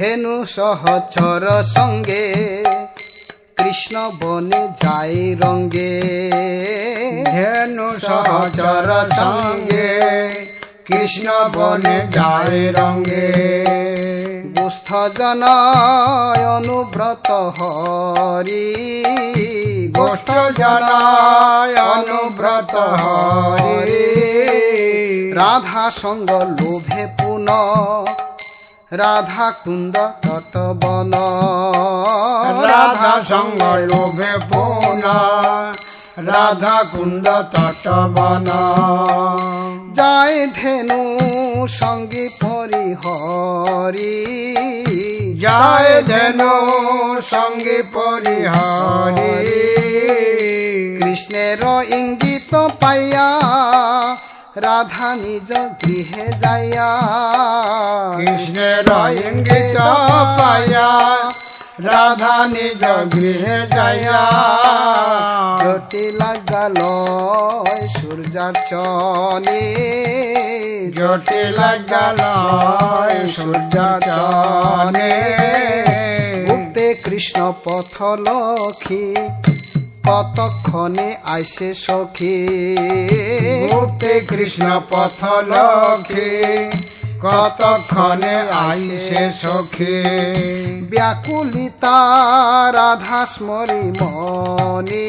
ধেনু সহচর সঙ্গে, কৃষ্ণ বনে যায় রঙ্গে। ধেনু সহচর সঙ্গে, কৃষ্ণ বনে যায় রঙ্গে। গুস্থ জনায় অনুব্রত হরি গোষ্ঠ জনায় অনুব্রত হরি। রাধা সঙ্গ লোভে পুন রাধা কুন্দ তটবন রাধা সঙ্গ লোভে পুন রাধা কুন্দ তটবন। যায় ধেনু সঙ্গী পরিহরি। জয় ধেনু সঙ্গে পরিহরি। কৃষ্ণের ইঙ্গিত পাইয়া রাধা নিজ গৃহে যাইয়া কৃষ্ণের ইঙ্গিত পায়া রাধা নিজ গৃহে যাইয়া জটিল গেল সূর্যার্চনে। জটিল গেল সূর্যাচনে মুক্তে কৃষ্ণ পথ লক্ষী কতক্ষণে আইসে সখী। কৃষ্ণ পথ লক্ষ্মী কতক্ষণে আইসে সখী। ব্যাকুলিতা রাধা স্মরি মনে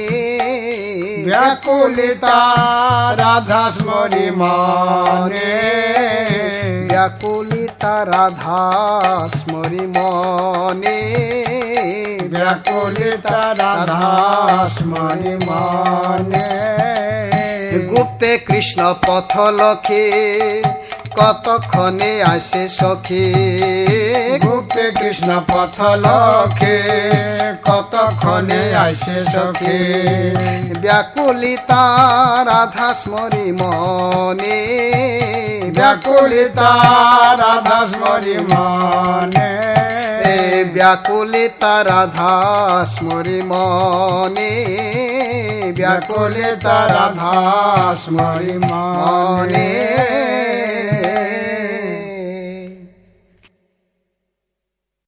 ব্যাকুলিতা রাধা স্মরি মনে ব্যাকুলিতা রাধা স্মরি মনে। ব্যাকুলিতা রাধা স্মরি মনে। গুপ্তে কৃষ্ণ পথ লক্ষে কতক্ষণে আসে সখী? গুপ্তে কৃষ্ণ পথ লক্ষে আইসে সখী ব্যাকুলিতা রাধা স্মরি মনে। ব্যাকুলিতা রাধা স্মরি মনে। ব্যাকুলিতা রাধা স্মরি মনে। ব্যাকুলিতা রাধা স্মরি মনে।